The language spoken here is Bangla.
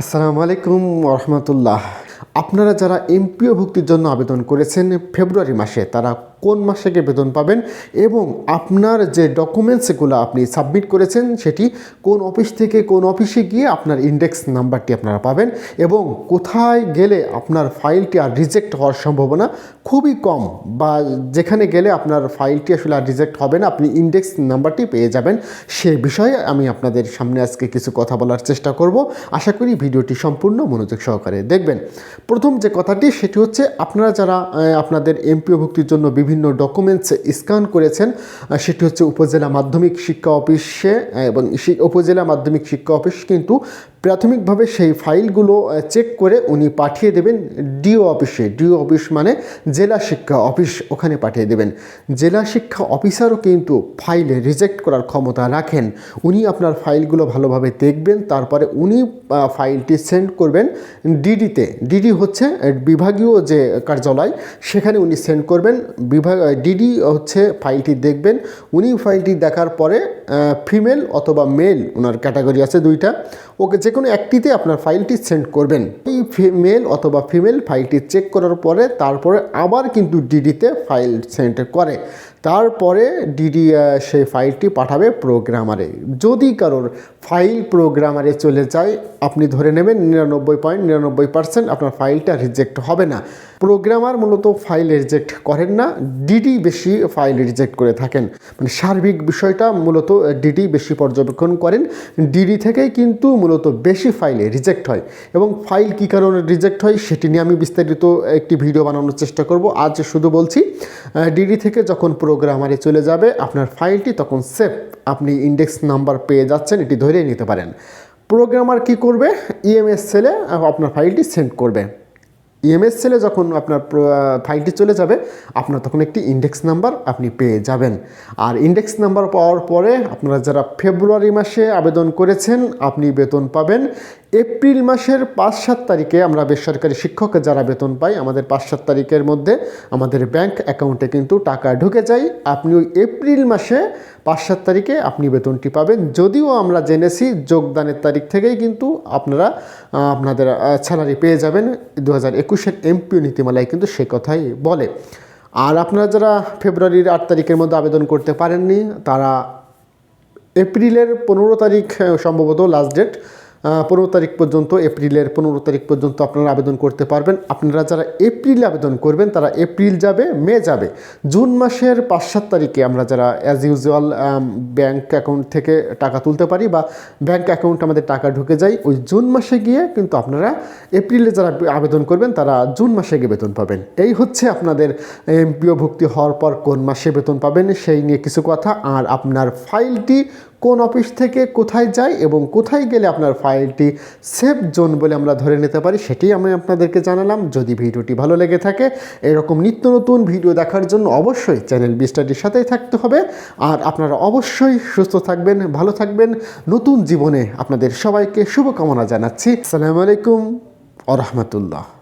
আসসালামু আলাইকুম রহমতুল্লাহ। আপনারা যারা এমপিও ভুক্তির জন্য আবেদন করেছেন ফেব্রুয়ারি মাসে তারা কোন মাসে গিয়ে বেতন পাবেন এবং আপনার যে ডকুমেন্টসগুলো আপনি সাবমিট করেছেন সেটি কোন অফিস থেকে কোন অফিসে গিয়ে আপনার ইন্ডেক্স নাম্বারটি আপনারা পাবেন এবং কোথায় গেলে আপনার ফাইলটি আর রিজেক্ট হওয়ার সম্ভাবনা খুবই কম বা যেখানে গেলে আপনার ফাইলটি আসলে আর রিজেক্ট হবে না, আপনি ইন্ডেক্স নাম্বারটি পেয়ে যাবেন। সে বিষয়ে আমি আপনাদের সামনে আজকে কিছু কথা বলার চেষ্টা করব। আশা করি ভিডিওটি সম্পূর্ণ মনোযোগ সহকারে দেখবেন। প্রথম যে কথাটি সেটি হচ্ছে, আপনারা যারা আপনাদের এমপিও ভুক্তির জন্য বিভিন্ন ডকুমেন্টস স্ক্যান করেছেন। সেটি হচ্ছে উপজেলা মাধ্যমিক শিক্ষা অফিসে এবং উপজেলা মাধ্যমিক শিক্ষা অফিস কিন্তু প্রাথমিকভাবে সেই ফাইলগুলো চেক করে উনি পাঠিয়ে দেবেন ডিও অফিসে। ডিও অফিস মানে জেলা শিক্ষা অফিস ওখানে পাঠিয়ে দেবেন। জেলা শিক্ষা অফিসারও কিন্তু ফাইলে রিজেক্ট করার ক্ষমতা রাখেন। উনি আপনার ফাইলগুলো ভালোভাবে দেখবেন, তারপরে উনি ফাইলটি সেন্ড করবেন ডিডিতে। ডিডি হচ্ছে বিভাগীয় যে কার্যালয়, সেখানে উনি সেন্ড করবেন। বিভাগ, ডিডি হচ্ছে ফাইলটি দেখবেন। উনি ফাইলটি দেখার পরে ফিমেল অথবা মেল, ওনার ক্যাটাগরি আছে দুইটা, ওকে যে কোনো একটিতে আপনার ফাইলটি সেন্ড করবেন। এই ফিমেল অথবা ফিমেল ফাইলটি চেক করার পরে তারপরে আবার কিন্তু ডিডিতে ফাইল সেন্ড করে। তারপরে ডিডি সেই ফাইলটি পাঠাবে প্রোগ্রামারে যদি কারোর ফাইল প্রোগ্রামারে চলে যায়, আপনি ধরে নেবেন নিরানব্বই পয়েন্ট, নিরানব্বই পার্সেন্ট আপনার ফাইলটা রিজেক্ট হবে না। প্রোগ্রামার মূলত ফাইল রিজেক্ট করেন না, ডিডি বেশি ফাইল রিজেক্ট করে থাকেন। মানে সার্বিক বিষয়টা মূলত ডিডি বেশি পর্যবেক্ষণ করেন। ডিডি থেকেই কিন্তু মূলত বেশি ফাইলে রিজেক্ট হয়। এবং ফাইল কী কারণে রিজেক্ট হয়, সেটি নিয়ে আমি বিস্তারিত একটি ভিডিও বানানোর চেষ্টা করব। আজ শুধু বলছি ডিডি থেকে যখন প্রোগ্রামারে চলে যাবে, আপনার ফাইলটি তখন সেভ আপনি ইন্ডেক্স নাম্বার পেয়ে যাচ্ছেন, এটি ধরে নিতে পারেন। প্রোগ্রামার কি করবে? ইএমএস সেলে আপনার ফাইলটি সেন্ড করবে। ইএমএস সেলে যখন আপনার ফাইলটি চলে যাবে, আপনার তখন একটি ইন্ডেক্স নাম্বার আপনি পেয়ে যাবেন। আর ইন্ডেক্স নাম্বার পাওয়ার পরে আপনারা যারা ফেব্রুয়ারি মাসে আবেদন করেছেন, আপনি বেতন পাবেন। এপ্রিল মাসের পাঁচ সাত তারিখে আমরা বেসরকারি শিক্ষক যারা বেতন পাই, আমাদের পাঁচ সাত তারিখের মধ্যে আমাদের ব্যাংক অ্যাকাউন্টে কিন্তু টাকা ঢুকে যায়। আপনি ওই এপ্রিল মাসে পাঁচ সাত তারিখে আপনি বেতনটি পাবেন। যদিও আমরা জেনেছি যোগদানের তারিখ থেকেই কিন্তু আপনারা আপনাদের স্যালারি পেয়ে যাবেন। দু হাজার একুশের এমপিও নীতিমালায় কিন্তু সে কথাই বলে। আর আপনারা যারা ফেব্রুয়ারির আট তারিখের মধ্যে আবেদন করতে পারেননি, তারা এপ্রিলের পনেরো তারিখ সম্ভবত লাস্ট ডেট পনেরো তারিখ পর্যন্ত, এপ্রিলের পনেরো তারিখ পর্যন্ত আপনারা আবেদন করতে পারবেন। আপনারা যারা এপ্রিলে আবেদন করবেন, তারা এপ্রিল যাবে, মে যাবে। জুন মাসের পাঁচ সাত তারিখে আমরা যারা অ্যাজ ইউজুয়াল ব্যাংক অ্যাকাউন্ট থেকে টাকা তুলতে পারি বা ব্যাংক অ্যাকাউন্ট আমাদের টাকা ঢুকে যায়, ওই জুন মাসে গিয়ে কিন্তু আপনারা এপ্রিলে যারা আবেদন করবেন, তারা জুন মাসে গিয়ে বেতন পাবেন। এই হচ্ছে আপনাদের এমপিও ভুক্তি হওয়ার পর কোন মাসে বেতন পাবেন, সেই নিয়ে কিছু কথা। আর আপনার ফাইলটি কোন অফিস থেকে কোথায় যায় এবং কোথায় গেলে আপনার ফাইলটি সেফ জোন বলে আমরা ধরে নিতে পারি সেটি আমি আপনাদেরকে জানালাম। যদি ভিডিওটি ভালো লেগে থাকে, এরকম নিত্য নতুন ভিডিও দেখার জন্য অবশ্যই চ্যানেল বিস্টাডির সাথেই থাকতে হবে। আর আপনারা অবশ্যই সুস্থ থাকবেন, ভালো থাকবেন। নতুন জীবনে আপনাদের সবাইকে শুভকামনা জানাচ্ছি। আসসালামু আলাইকুম আ রহমতুল্লাহ